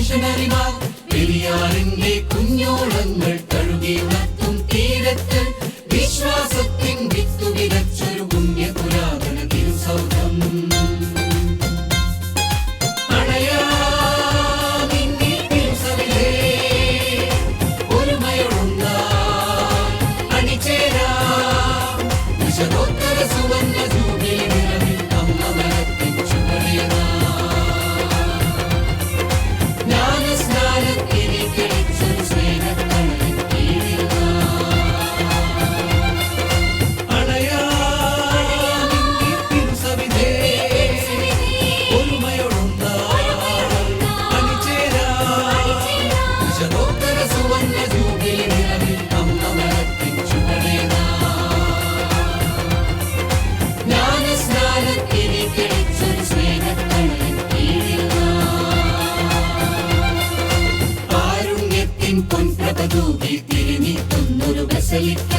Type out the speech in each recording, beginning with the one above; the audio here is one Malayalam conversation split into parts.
മിഷനറിമാർ പെരിയാറിന്റെ കാരുണ്യത്തിൻ പൊൻപ്രഭ തൂകി തിരിനീട്ടുന്നൊരു ബസലിക്ക.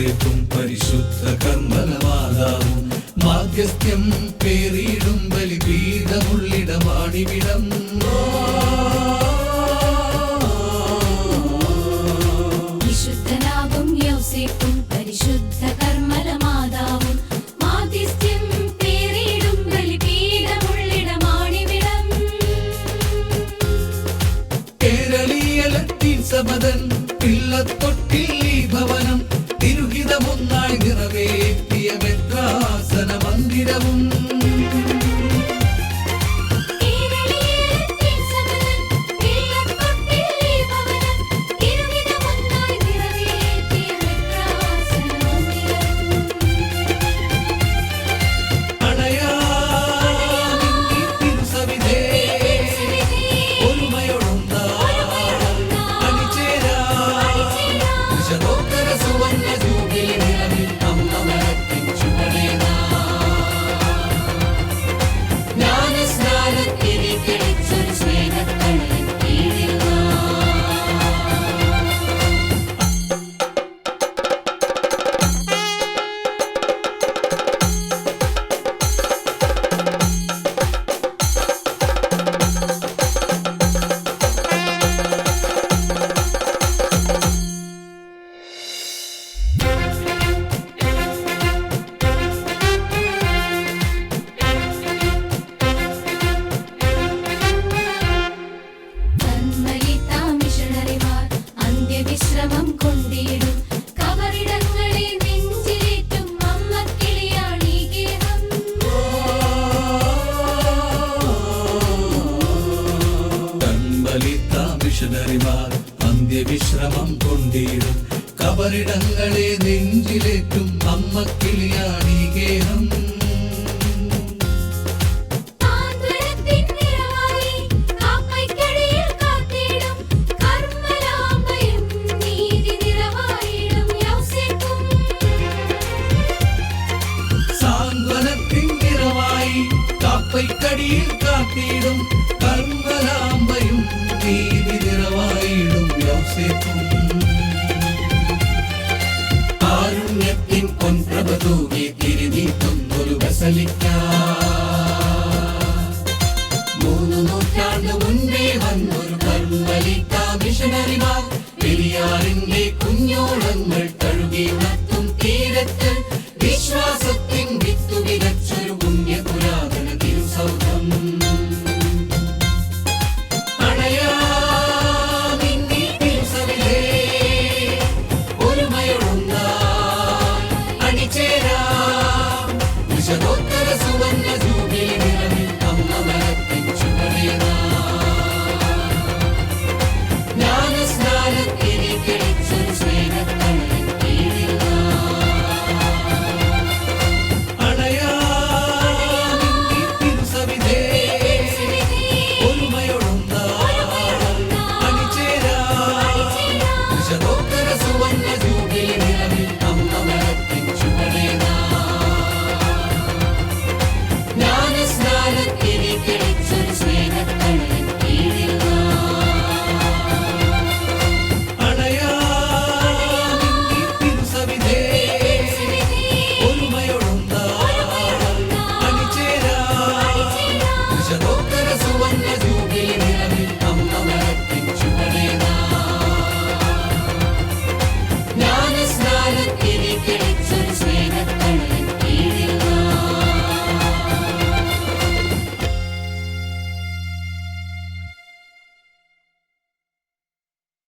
വിശുദ്ധനാകും പരിശുദ്ധ കർമ്മലമാതാവും. മാധ്യസ്ഥ്യം പേറിയിടും ബലിപീഠമുള്ളിടമാണിവിടം വിശുദ്ധനാകും യൗസേപ്പും പരിശുദ്ധ മാധ്യസ്ഥ്യം പേറിയിടും ബലിപീഠമുള്ളിടമാണിവിടം പിള്ളത്തൊട്ടിൽ ഭവനം തിരുഹിതമൊന്നായി നിറവേറ്റിയ മെത്രാസന മന്ദിരവും കൺബലിത്ത മിഷനറിമാർ അന്ത്യവിശ്രമം കൊണ്ടിടും. കബറിടങ്ങളെ നെഞ്ചിലേറ്റും അമ്മക്കിളിയാണീ ഗേഹം. സാന്ത്വനത്തിൻ നിറവായി കാപ്പയ്ക്കടിയിൽ കാത്തിടും. പൊൻപ്രഭ തൂകി തിരിനീട്ടുന്നൊരു ബസലിക്ക മൂന്ന് നൂറ്റാണ്ട് മുന്നേ വന്നൊരു കർമ്മലിക്ക മിഷനറിമാർ പെരിയാറിന്റെ കുഞ്ഞോളങ്ങൾ കഴുകിയുള്ള